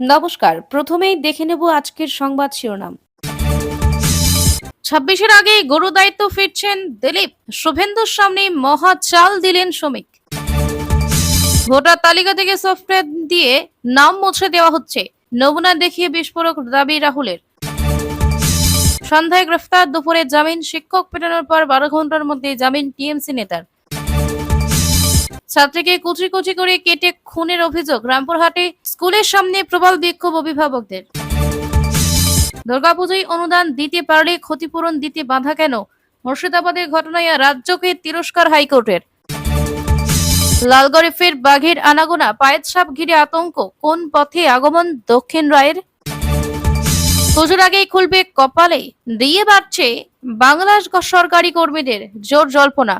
নমস্কার, প্রথমেই দেখে নেব আজকের সংবাদ শিরোনাম। ছাব্বিশের আগে গরু দায়িত্ব ফিরছেন দিলীপ। শুভেন্দুর সামনে মহা চাল দিলেন শ্রমিক। ভোটার তালিকা থেকে সফটওয়্যার দিয়ে নাম মুছে দেওয়া হচ্ছে। নমুনা দেখিয়ে বিস্ফোরক দাবি রাহুলের। সন্ধ্যায় গ্রেফতার, দুপুরে জামিন শিক্ষক পেটানোর পর বারো ঘণ্টার মধ্যে জামিন টিএমসি নেতার। ছাত্রীকে কুচি কুচি করে কেটে খুনের অভিযোগ রামপুরহাটে স্কুলের সামনে প্রবল বিক্ষোভ অভিভাবকদের। দুর্গাপুজোয় অনুদান দিতে পারলে ক্ষতিপূরণ দিতে বাধা কেন? মুর্শিদাবাদের ঘটনায় রাজ্যকে তিরস্কার হাইকোর্টের। লালগড়ে ফের বাঘের আনাগোনা পায়েত সাপ ঘিরে আতঙ্ক। কোন পথে আগমন দক্ষিণ রায়ের? পুজোর আগেই খুলবে কপালে, দিয়ে বাড়ছে বাংলাদেশ সরকারি কর্মীদের জোর জল্পনা।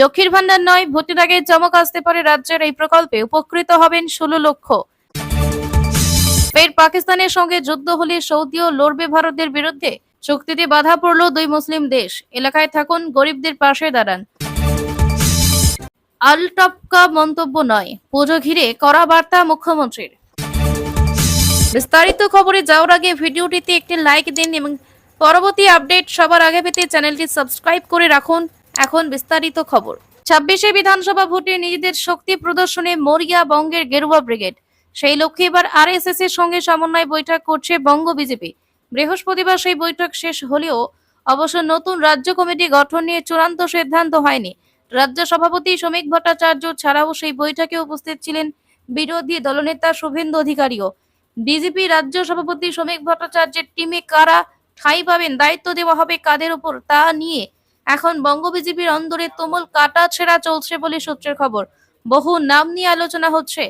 লক্ষ্মীর ভান্ডার নয়, ভোটের আগে চমক আসতে পারে রাজ্যের এই প্রকল্পে। উপকৃত হবেন ষোলো লক্ষ। ফের পাকিস্তানের সঙ্গে যুদ্ধ হলে সৌদিও লড়বে ভারতের বিরুদ্ধে। চুক্তিতে বাধা পড়ল দুই মুসলিম দেশ। এলাকায় থাকুন, গরিবদের পাশে দাঁড়ান। আলটপকা মন্তব্য নয়। পুজো ঘিরে কড়া বার্তা মুখ্যমন্ত্রীর। বিস্তারিত খবরে যাওয়ার আগে ভিডিওটিতে একটি লাইক দিন এবং পরবর্তী আপডেট সবার আগে পেতে চ্যানেলটি সাবস্ক্রাইব করে রাখুন। এখন বিস্তারিত খবর। ছাব্বিশে বিধানসভা ভোটে নিজেদের শক্তি প্রদর্শনে মরিয়া বঙ্গের গেরুয়া ব্রিগেড। সেই লক্ষ্যে এবার আরএসএস এর সঙ্গে সমন্বয় বৈঠক করছে বঙ্গ বিজেপি। বৃহস্পতিবার সেই বৈঠক শেষ হলেও অবশ্য নতুন রাজ্য কমিটি গঠন নিয়ে চূড়ান্ত সিদ্ধান্ত হয়নি। রাজ্য সভাপতি শ্রমিক ভট্টাচার্য ছাড়াও সেই বৈঠকে উপস্থিত ছিলেন বিরোধী দলনেতা শুভেন্দু অধিকারীও। বিজেপি রাজ্য সভাপতি শ্রমিক ভট্টাচার্যের টিমে কারা ঠাঁই পাবেন, দায়িত্ব দেওয়া হবে কাদের উপর তা নিয়ে এখন বঙ্গ বিজেপির অন্দরে তুমুল কাটা ছেঁড়া চলছে বলে সূত্রের খবর। বহু নাম নিয়ে আলোচনা হচ্ছে।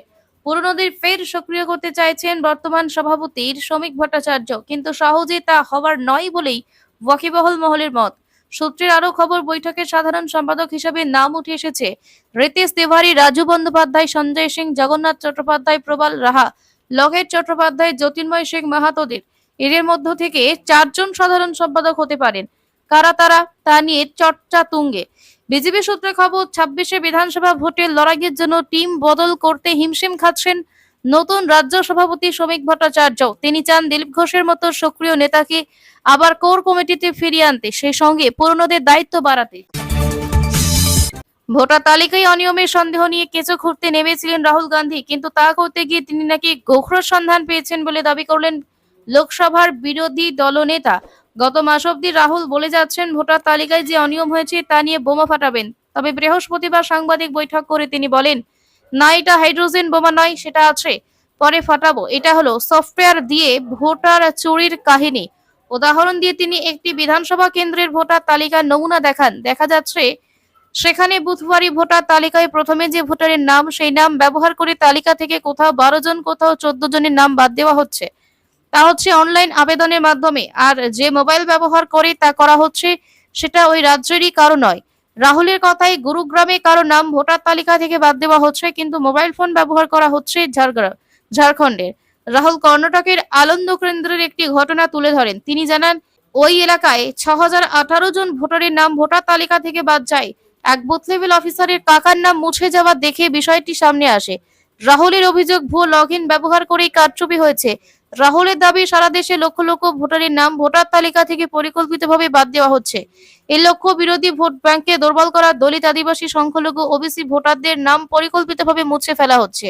পুরনোদের ফের সক্রিয় করতে চাইছেন বর্তমান সভাপতির শ্রমিক ভট্টাচার্য, কিন্তু সহজে তা হবার নয় বলেই ওয়াকিবহল মহলের মত। সূত্রের আরও খবর, বৈঠকের সাধারণ সম্পাদক হিসেবে নাম উঠে এসেছে রিতেশ তিওয়ারি, রাজু বন্দ্যোপাধ্যায়, সঞ্জয় সিং, জগন্নাথ চট্টোপাধ্যায়, প্রবাল রাহা লকেট চট্টোপাধ্যায়, জ্যোতির্ময় সিং মাহাতোদের। এদের মধ্য থেকে চারজন সাধারণ সম্পাদক হতে পারেন। কারা তারা তা নিয়ে চর্চা তুঙ্গে বিজেপি সূত্রে খবর, ছাব্বিশে বিধানসভা ভোটের লড়াইয়ের জন্য টিম বদল করতে হিমশিম খাচ্ছেন নতুন রাজ্য সভাপতি শ্রমিক ভট্টাচার্য। তিনি চান দিলীপ ঘোষের মতো সক্রিয় নেতাকে আবার কোর কমিটিতে ফিরিয়ে আনতে, সেই সঙ্গে পুরনোদের দায়িত্ব বাড়াতে। ভোটার তালিকায় অনিয়মের সন্দেহ নিয়ে কেঁচো খুঁড়তে নেমেছিলেন রাহুল গান্ধী, কিন্তু তা করতে গিয়ে তিনি নাকি গোখরোর সন্ধান পেয়েছেন বলে দাবি করলেন লোকসভার বিরোধী দলনেতা। গত মাস অব্দি রাহুল বলে যাচ্ছেন, ভোটার তালিকায় যে অনিয়ম হয়েছে তা নিয়ে বোমা ফাটাবেন। তবে বৃহস্পতিবার সাংবাদিক বৈঠক করে তিনি বলেন, না, এটা হাইড্রোজেন বোমা নয়, সেটা আছে। পরে ফাটাবো। এটা হলো সফটওয়্যার দিয়ে ভোটার চুরির কাহিনী। উদাহরণ দিয়ে তিনি একটি বিধানসভা কেন্দ্রের ভোটার তালিকার নমুনা দেখান। দেখা যাচ্ছে, সেখানে বুধবারই ভোটার তালিকায় প্রথমে যে ভোটারের নাম, সেই নাম ব্যবহার করে তালিকা থেকে কোথাও বারো জন, কোথাও চোদ্দ জনের নাম বাদ দেওয়া হচ্ছে। তা হচ্ছে অনলাইন আবেদনের মাধ্যমে। আর যে মোবাইল ব্যবহার করে তা করা হচ্ছে, সেটা ওই রাজ্যেরই কারও নয়। রাহুলের কথায় গুরুগ্রামে কারও নাম ভোটার তালিকা থেকে বাদ দেওয়া হচ্ছে, কিন্তু মোবাইল ফোন ব্যবহার করা হচ্ছে ঝাড়গ্রাম ঝাড়খণ্ডের। রাহুল কর্ণাটকের আনন্দ কেন্দ্রের একটি ঘটনা তুলে ধরেন। তিনি জানান, ওই এলাকায় ছ জন ভোটারের নাম ভোটার তালিকা থেকে বাদ যায়। এক বুথ লেভেল অফিসারের কাকার নাম মুছে যাওয়া দেখে বিষয়টি সামনে আসে। রাহুলের অভিযোগ ভুয়ো লগ ব্যবহার করেই কারচুপি হয়েছে। রাহুলের দাবি, সারা দেশে লক্ষ লক্ষ ভোটারের নাম ভোটার তালিকা থেকে পরিকল্পিতভাবে বাদ দেওয়া হচ্ছে। এই লক্ষ্য বিরোধী ভোট ব্যাংকে দুর্বল করা, দলিত আদিবাসী সংখ্যালঘু ওবিসি ভোটারদের নাম পরিকল্পিতভাবে মুছে ফেলা হচ্ছে।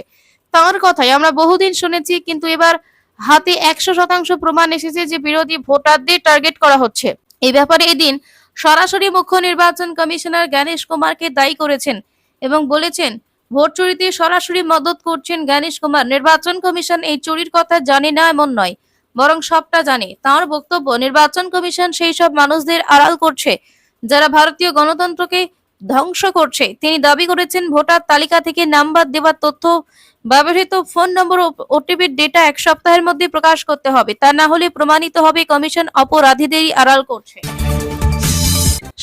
তার কথাই আমরা বহুদিন শুনেছি, কিন্তু এবার হাতে একশো শতাংশ প্রমাণ এসেছে যে বিরোধী ভোটারদের টার্গেট করা হচ্ছে। এই ব্যাপারে এদিন সরাসরি মুখ্য নির্বাচন কমিশনার জ্ঞানেশ কুমারকে দায়ী করেছেন এবং বলেছেন ভোট চুরিতে সরাসরি মদত করছেন জ্ঞানেশ কুমার। নির্বাচন কমিশন এই চুরির কথা জানে না এমন নয়, বরং সবটা জানে। তার বক্তব্য, নির্বাচন কমিশন সেই সব মানুষদের আড়াল করছে, যারা ভারতীয় গণতন্ত্রকে ধ্বংস করছে। তিনি দাবি করেছেন ভোটার তালিকা থেকে নাম্বার দেওয়ার তথ্য, ব্যবহৃত ফোন নম্বর ওটিপির ডেটা এক সপ্তাহের মধ্যে প্রকাশ করতে হবে। তা না হলে প্রমাণিত হবে কমিশন অপরাধীদেরই আড়াল করছে।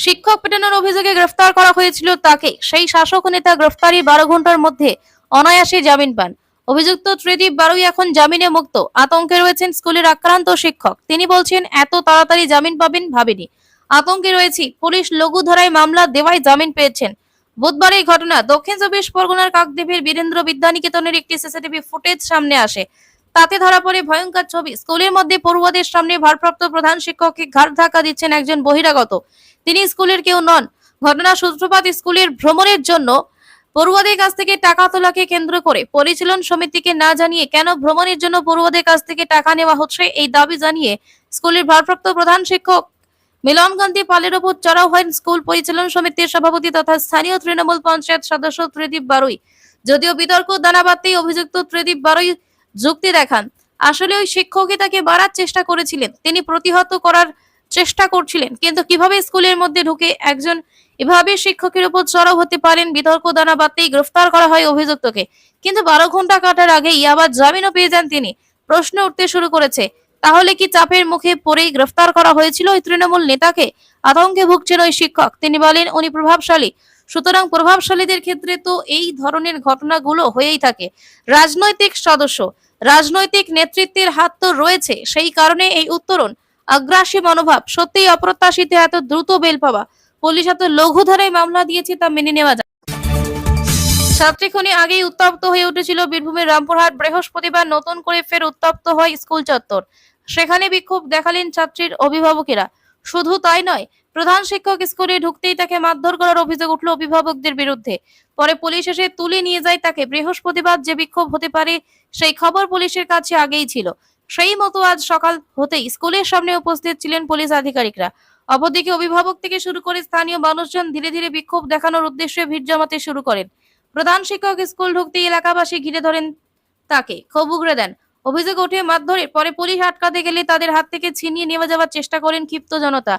শিক্ষক পেটানোর অভিযোগে গ্রেফতার করা হয়েছিল তাকে। সেই শাসক নেতা গ্রেফতারি বারো ঘণ্টার মধ্যে অনায়াসে জামিন পান। অভিযুক্ত ত্রিদীপ বারুই এখন জামিনে মুক্ত। আতঙ্কে রয়েছেন স্কুলের আক্রান্ত শিক্ষক। তিনি বলছেন, এত তাড়াতাড়ি জামিন পাবেন ভাবেনি। আতঙ্কে রয়েছি। পুলিশ লঘু ধারায় মামলা দেওয়ায় জামিন পেয়েছেন। বুধবার এই ঘটনা দক্ষিণ চব্বিশ পরগনার কাকদ্বীপের বীরেন্দ্র বিদ্যানিকেতনের একটি সিসিটিভি ফুটেজ সামনে আসে। তাতে ধরা পড়ে ভয়ঙ্কর ছবি। স্কুলের মধ্যে পড়ুয়াদের সামনে ভারপ্রাপ্ত প্রধান শিক্ষককে ঘাট ধাক্কা দিচ্ছেন একজন বহিরাগত। তিনি স্কুলের কেউ নন। ঘটনা সূত্রপাত স্কুলের ভ্রমণের জন্য পড়ুয়াদের কাছ থেকে টাকা তোলাকে কেন্দ্র করে। পরিচালন সমিতিকে না জানিয়ে কেন ভ্রমণের জন্য পড়ুয়াদের কাছ থেকে টাকা নেওয়া হচ্ছে, এই দাবি জানিয়ে স্কুলের ভারপ্রাপ্ত প্রধান শিক্ষক মিলনগান্ধি পালের ওপর চড়াও হয় স্কুল পরিচালন সমিতির সভাপতি তথা স্থানীয় তৃণমূল পঞ্চায়েত সদস্য ত্রিদীপ বারুই। যদিও বিতর্ক দানা বাঁধতেই অভিযুক্ত ত্রিদীপ বারুই যুক্তি দেখান। আসলে ওই শিক্ষকই তাকে বাড়ার চেষ্টা করেছিলেন। তিনি প্রতিহত করার চেষ্টা করছিলেন। কিন্তু কীভাবে স্কুলের মধ্যে ঢুকে একজন এভাবে শিক্ষকের উপর চড়াও হতে পারেন? বিতর্ক, দানা বাঁধতেই গ্রেফতার করা হয় অভিযুক্তকে। কিন্তু বারো ঘণ্টা কাটার আগেই আবার জামিনও পেয়ে যান তিনি। প্রশ্ন উঠতে শুরু করেছে, তাহলে কি চাপের মুখে পড়েই গ্রেফতার করা হয়েছিল ওই তৃণমূল নেতাকে? আতঙ্কে ভুগছেন ওই শিক্ষক। তিনি বলেন, উনি প্রভাবশালী। সুতরাং প্রভাবশালীদের ক্ষেত্রে তো এই ধরনের ঘটনাগুলো হয়েই থাকে। রাজনৈতিক সদস্য, রাজনৈতিক নেতৃত্বের হাত তো রয়েছে। সেই কারণে এই উত্তরণ আগ্রাসী মনোভাব, সত্যিই অপ্রত্যাশিত, এত দ্রুত বেল পাওয়া। পুলিশ এত লঘু ধারায় মামলা দিয়েছে তা মেনে নেওয়া যায়। ছাত্রীক্ষণে আগেই উত্তপ্ত হয়ে উঠেছিল বীরভূমের রামপুরহাট। বৃহস্পতিবার নতুন করে ফের উত্তপ্ত হয় স্কুল চত্বর। সেখানে বিক্ষোভ দেখালেন ছাত্রীর অভিভাবকেরা। শুধু তাই নয়, প্রধান শিক্ষক স্কুলে ঢুকতেই তাকে মারধর করার অভিযোগ উঠল অভিভাবকদের বিরুদ্ধে। পরে পুলিশ এসে তুলে নিয়ে যায় তাকে। বৃহস্পতিবার যে বিক্ষোভ হতে পারে, সেই খবর পুলিশের কাছে আগেই ছিল। সেই মতো আজ সকাল হতেই স্কুলের সামনে উপস্থিত ছিলেন পুলিশ আধিকারিকরা। অপরদিকে অভিভাবক থেকে শুরু করে স্থানীয় মানুষজন ধীরে ধীরে বিক্ষোভ দেখানোর উদ্দেশ্যে ভিড় জমাতে শুরু করেন। প্রধান শিক্ষক স্কুল ঢুকতেই এলাকাবাসী ঘিরে ধরেন তাকে, ক্ষোভ উগড়ে দেন। অভিযোগ ওঠে, মারধরের পরে পুলিশ আটকাতে গেলে তাদের হাত থেকে ছিনিয়ে নিয়ে যাওয়ার চেষ্টা করেন ক্ষিপ্ত জনতা।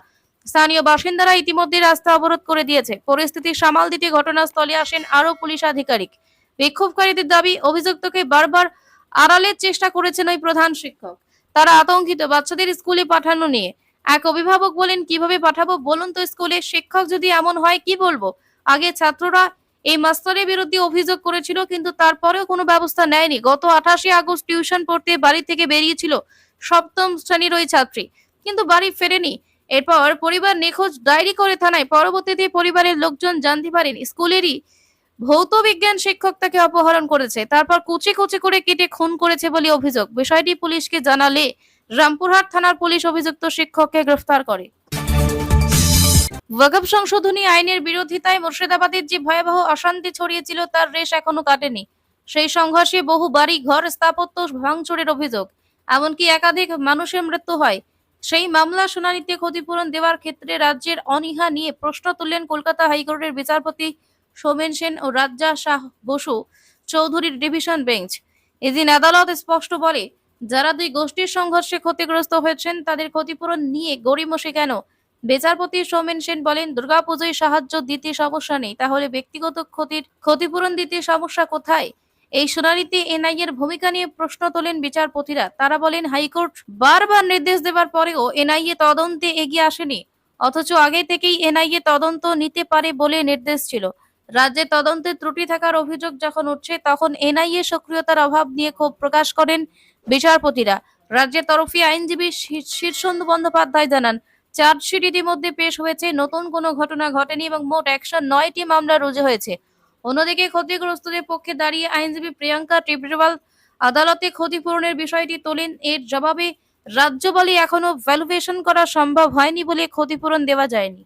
স্থানীয় বাসিন্দারা ইতিমধ্যে রাস্তা অবরোধ করে দিয়েছে। পরিস্থিতি সামাল দিতে ঘটনাস্থলে আসেন আরও পুলিশ আধিকারিক। বিক্ষোভকারীদের দাবি, অভিযুক্তকে বারবার আড়ালের চেষ্টা করেছেন ওই প্রধান শিক্ষক। তারা আতঙ্কিত, বাচ্চাদের স্কুলে পাঠানো নিয়ে। এক অভিভাবক বলেন, কীভাবে পাঠাবো বলুন তো স্কুলে শিক্ষক যদি এমন হয়, কি বলব? আগে ছাত্ররা এই মাস্টারের বিরুদ্ধে অভিযোগ করেছিল, কিন্তু তারপরেও কোনো ব্যবস্থা নেয়নি। গত আঠাশে আগস্ট টিউশন পড়তে বাড়ি থেকে বেরিয়েছিল সপ্তম শ্রেণির ওই ছাত্রী, কিন্তু বাড়ি ফেরেনি। এরপর পরিবার নিখোঁজ, ডায়েরি করে থানায়। পরবর্তীতে পরিবারের লোকজন জানতে পারেন, স্কুলেরই ভৌত বিজ্ঞান শিক্ষক তাকে অপহরণ করেছে। তারপর কুচি কুচি করে কেটে খুন করেছে বলে অভিযোগ। বিষয়টি পুলিশকে জানালে রামপুরহাট থানার পুলিশ অভিযুক্ত শিক্ষককে গ্রেফতার করে। ওয়াকফ সংশোধনী আইনের বিরোধিতায় মুর্শিদাবাদের যে ভয়াবহ অশান্তি ছড়িয়েছিল তার রেশ এখনও কাটেনি। সেই সংঘর্ষে বহু বাড়ি, ঘর, স্থাপত্য ভাঙচুরের অভিযোগ। এমনকি একাধিক মানুষের মৃত্যু হয়। সেই মামলা শুনানিতে ক্ষতিপূরণ দেওয়ার ক্ষেত্রে রাজ্যের অনীহা নিয়ে প্রশ্ন তুললেন কলকাতা হাইকোর্টের বিচারপতি সোমেন সেন ও রাজ্জা শাহ বসু চৌধুরীর ডিভিশন বেঞ্চ। এদিন আদালত স্পষ্ট বলে, যারা দুই গোষ্ঠীর সংঘর্ষে ক্ষতিগ্রস্ত হয়েছেন, তাদের ক্ষতিপূরণ নিয়ে গড়িমসে কেন? বিচারপতি সৌমেন সেন বলেন, দুর্গাপুজোয় সাহায্য দিতে সমস্যা নেই, তাহলে ব্যক্তিগত ক্ষতির ক্ষতিপূরণ দিতে সমস্যা কোথায়? এই শুনানিতে এনআইএর ভূমিকা নিয়ে প্রশ্ন তোলেন বিচারপতিরা। তারা বলেন, হাইকোর্ট বারবার নির্দেশ দেবার পরেও এনআইএ তদন্তে এগিয়ে আসেনি, অথচ আগে থেকেই এনআইএ তদন্ত নিতে পারে বলে নির্দেশ ছিল। রাজ্যে তদন্তে ত্রুটি থাকার অভিযোগ যখন উঠছে, তখন এনআইএ সক্রিয়তার অভাব নিয়ে ক্ষোভ প্রকাশ করেন বিচারপতিরা। রাজ্যের তরফে আইনজীবী শীর্ষেন্দু বন্দ্যোপাধ্যায় জানান, চার্জশিট ইতিমধ্যে পেশ হয়েছে, নতুন কোনো ঘটনা ঘটেনি এবং মোট একশো নয়টি মামলা রুজু হয়েছে। অন্যদিকে ক্ষতিগ্রস্তদের পক্ষে দাঁড়িয়ে আইনজীবী প্রিয়াঙ্কা টিবরিওয়াল আদালতে ক্ষতিপূরণের বিষয়টি তোলেন। এর জবাবে রাজ্য বলে এখনও ভ্যালুয়েশন করা সম্ভব হয়নি বলে ক্ষতিপূরণ দেওয়া যায়নি।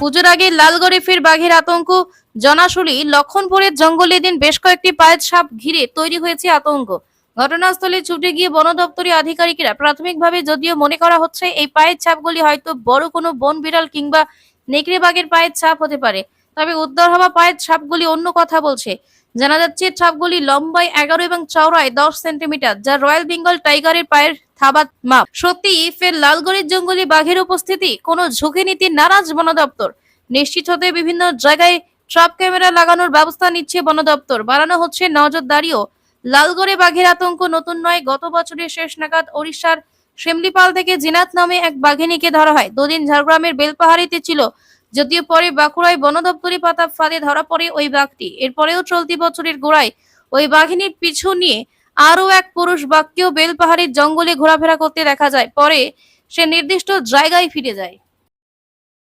পুজোর আগে লালগড়ে ফের বাঘের আতঙ্ক। জনাশুলি, লক্ষণপুরের জঙ্গলে দিন বেশ কয়েকটি পায়ের সাপ ঘিরে তৈরি হয়েছে আতঙ্ক। ঘটনাস্থলে ছুটে গিয়ে বন দপ্তরের আধিকারিকরা প্রাথমিকভাবে যদিও মনে করা হচ্ছে এই পায়ের ছাপগুলি হয়তো বড় কোনো বন বিড়াল কিংবা নেকড়ে বাঘের পায়ের ছাপ হতে পারে। তবে উদ্ধার হওয়া পায়ের ছাপগুলি অন্য কথা বলছে। জানা যাচ্ছে, ছাপগুলি লম্বায় এগারো এবং চওড়ায় দশ সেন্টিমিটার, যা রয়্যাল বেঙ্গল টাইগারের পায়ের থাবা মাপ। সত্যি, ফের লালগড়ের জঙ্গলে বাঘের উপস্থিতি? কোনো ঝুঁকি নীতি নারাজ বন দপ্তর নিশ্চিত হতে বিভিন্ন জায়গায় ট্রাপ ক্যামেরা লাগানোর ব্যবস্থা নিচ্ছে বন দপ্তর বাড়ানো হচ্ছে নজরদারিও লালগড়ে বাঘের আতঙ্ক নতুন নয়। গত বছরের শেষ নাগাদ ওড়িশার শিমলিপাল থেকে জিনাত নামে এক বাঘিনীকে ধরা হয়। দুদিন ঝাড়গ্রামের বেলপাহাড়িতে ছিল। যদিও পরে বাঁকুড়ায় বন দপ্তরি পাতা ফাঁদে ধরা পড়ে ওই বাঘটি। এরপরেও চলতি বছরের গোড়ায় ওই বাঘিনীর পিছু নিয়ে আরও এক পুরুষ বাঘকেও বেলপাহাড়ির জঙ্গলে ঘোরাফেরা করতে দেখা যায়। পরে সে নির্দিষ্ট জায়গায় ফিরে যায়।